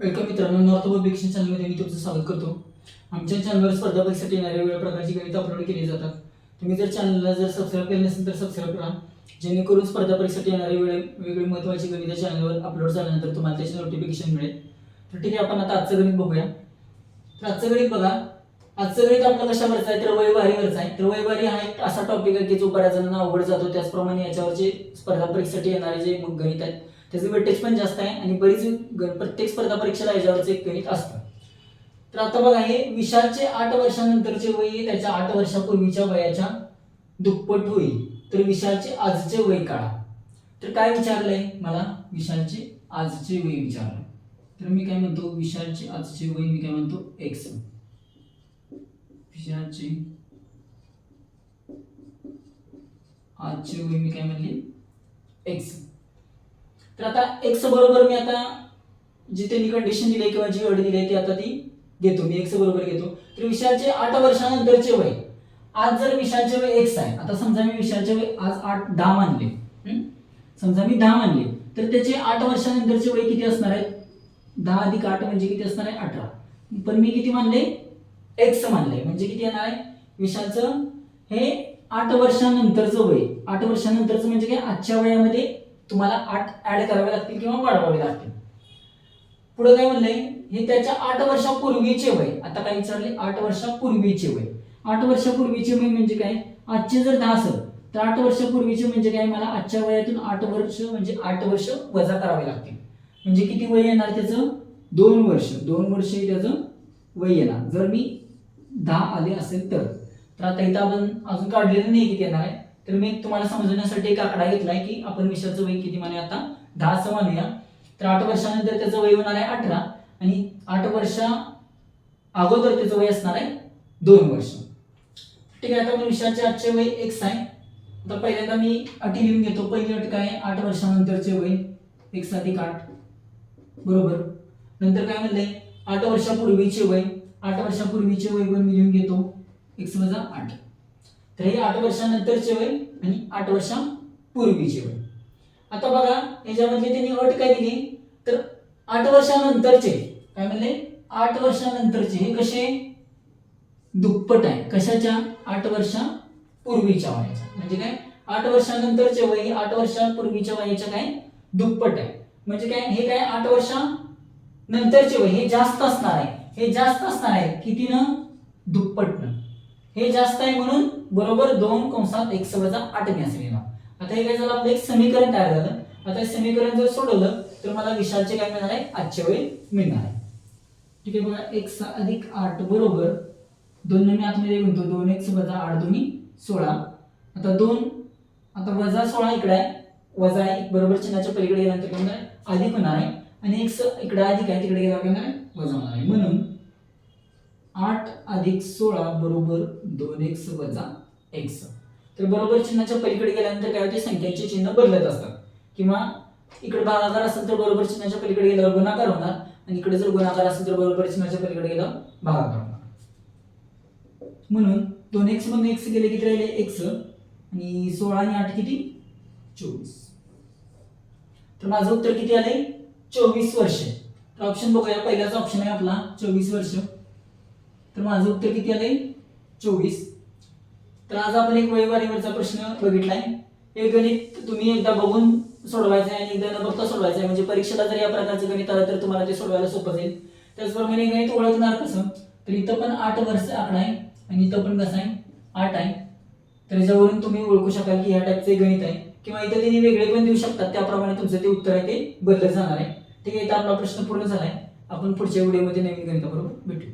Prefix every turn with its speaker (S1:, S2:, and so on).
S1: Welcome मित्रांनो north publication चॅनलमध्ये मी तुमचं स्वागत करतो. आमच्या चॅनलवर स्पर्धा परीक्षेसाठी येणाऱ्या वेगळ्या प्रकारची गणित अपलोड केली जातात. तुम्ही जर चॅनलला जर सबस्क्राईब केलं नसेल तर सबस्क्राईब करा. जेणेकरून स्पर्धा परीक्षेसाठी येणारे वेळे वेगळी महत्त्वाची गणित चॅनलवर अपलोड झाल्यानंतर तुम्हाला त्याची नोटिफिकेशन मिळेल. तर ठीक आहे आपण आता आजचं गणित बघूया. तर आजचं गणित बघा. आजचं गणित आपलं कशावरचं आहे? तर वयवारीवरचं आहे. तर वयवारी हा एक असा टॉपिक आहे की जो बऱ्याच जणांना अवघड जातो. त्याचप्रमाणे याच्यावरचे स्पर्धा परीक्षेसाठी येणारे जे मग गणित आहेत त्याचं वेटेज पण जास्त आहे आणि बरीच प्रत्येक स्पर्धा परीक्षेला याच्यावरचं एक गणित असतं. तर आता बघा हे विशालचे आठ वर्षानंतरचे वय त्याच्या आठ वर्षापूर्वीच्या वयाच्या दुप्पट होईल. तर विशालचे आजचे वय काढा. तर काय विचारलंय मला? विशालचे आजचे वय विचारलं. तर मी काय म्हणतो? विशालचे आजचे वय मी काय म्हणतो? एक्स विशालचे आजचे वय मी काय म्हणले? एक्स तर आता एक्स बरोबर मी आता जिथे मी कंडिशन दिली किंवा जी अट दिली आहे ती आता ती घेतो. मी एक्स बरोबर घेतो. तर विशालचे आठ वर्षानंतरचे वय. आज जर विशालचे वय एक्स आहे आता समजा मी विशालचे वय आज आठ दहा मानले. समजा मी दहा मानले तर त्याचे आठ वर्षानंतरचे वय किती असणार आहे दहा अधिक आठ म्हणजे किती असणार आहे? अठरा. पण मी किती मानले? एक्स मानले. म्हणजे किती येणार आहे? विशालचं हे आठ वर्षानंतरचं वय. आठ वर्षानंतरचं म्हणजे काय? आजच्या वयामध्ये तुम्हाला आठ ऍड करावे लागतील किंवा वाढवावे लागतील. पुढे काय म्हणलंय? हे त्याच्या आठ वर्षापूर्वीचे वय. आता काय विचारले? आठ वर्षापूर्वीचे वय. आठ वर्षापूर्वीचे वय म्हणजे काय? आजचे जर दहा असेल तर आठ वर्षापूर्वीचे म्हणजे काय? मला आजच्या वयातून आठ वर्ष म्हणजे आठ वर्ष वजा करावे लागतील. म्हणजे किती वय येणार त्याचं? दोन वर्ष. दोन वर्ष हे त्याचं वय येणार. जर मी दहा आले असेल तर. तर आता इथं आपण अजून काढलेलं नाही किती येणार आहे. तर मी तुम्हाला समजण्यासाठी एक आकडा घेतलाय की आपण विषयाचं वय किती माने आता? दहा असं मानूया तर आठ वर्षानंतर त्याचं वय होणार आहे अठरा आणि आठ वर्षा अगोदर त्याचं वय असणार आहे दोन वर्ष. ठीक आहे आता आपण विषयाचे आजचे वय एक्स आहे. आता पहिल्यांदा मी अटी लिहून घेतो. पहिली अट काय? आठ वर्षानंतरचे वय एक्स अधिक आठ. बरोबर? नंतर काय म्हणलंय? आठ वर्षापूर्वीचे वय. आठ वर्षापूर्वीचे वय पण मी लिहून घेतो. एक्स वजा आठ. तर हे आठ वर्षानंतरचे वय आणि आठ वर्षांपूर्वीचे वय आता बघा याच्यामधली त्यांनी अट काय दिली? तर आठ वर्षानंतरचे. काय म्हणले? आठ वर्षानंतरचे. हे कसे? दुप्पट आहे. कशाच्या? आठ वर्षापूर्वीच्या वयाच्या. म्हणजे काय? आठ वर्षानंतरचे वय हे आठ वर्षांपूर्वीच्या वयाच्या काय? दुप्पट आहे. म्हणजे काय? हे काय आठ वर्षानंतरचे वय? हे जास्त असणार आहे. हे जास्त असणार आहे कितीनं? दुप्पटनं. हे जास्त आहे म्हणून बरोबर दोन कंसात एक वजा आठ मी असं लिहिणार आता हे काय झालं? आपलं एक समीकरण तयार झालं. आता हे समीकरण जर सोडवलं तर मला विशालचे काय मिळणार आहे? आजच्या वेळी मिळणार आहे. ठीक आहे बघा एक अधिक आठ बरोबर दोन मी आतमध्ये म्हणतो दोन एक वजा आठ दोन्ही सोळा. आता दोन आता वजा सोळा इकडे आहे. वजा आहे बरोबर चिन्हाच्या पलीकडे गेल्यानंतर काय आहे? अधिक होणार आहे. आणि एक इकडे अधिक आहे तिकडे गेला काय होणार आहे? वजा होणार आहे. म्हणून आठ अधिक सोळा बरोबर दोन एक्स वजा एक्स. तर बरोबर चिन्हाच्या पलीकडे गेल्यानंतर काय होते? संख्यांचे चिन्ह बदलत असतात. किंवा इकडे भागाकार असेल तर बरोबर चिन्हाच्या पलीकडे गेल्यावर गुणाकार होणार आणि इकडे जर गुणाकार असेल तर बरोबर चिन्हाच्या पलीकडे गेल्यावर भागाकार होणार. म्हणून दोन एक्स मधून एक्स गेले किती राहिले? एक्स. आणि सोळा आणि आठ किती? चोवीस. तर माझं उत्तर किती आले चोवीस वर्ष. तर ऑप्शन बघूया. पहिलाच ऑप्शन आहे आपला. चोवीस वर्ष. तर माझं उत्तर किती आलंय? चोवीस. तर आज आपण एक वैवारीवरचा प्रश्न बघितलाय. हे गणित तुम्ही एकदा बघून सोडवायचं आहे आणि एकदा न बघता सोडवायचं आहे. म्हणजे परीक्षेला जर या प्रकारचं गणित आलं तर तुम्हाला ते सोडवायला सोपं जाईल. त्याचप्रमाणे हे गणित ओळखणार कसं? तर इथं पण आठ वर्ष आकडा आहे आणि इथं पण कसं आहे? आठ आहे. तर याच्यावरून तुम्ही ओळखू शकाल की ह्या टाईपचे गणित आहे. किंवा इथं त्यांनी वेगळे पण देऊ शकतात. त्याप्रमाणे तुमचं ते उत्तर आहे ते बदलत जाणार आहे. ठीक आहे इथं आपला प्रश्न पूर्ण झाला आहे आपण पुढच्या व्हिडिओमध्ये नवीन गणिताबरोबर भेटू.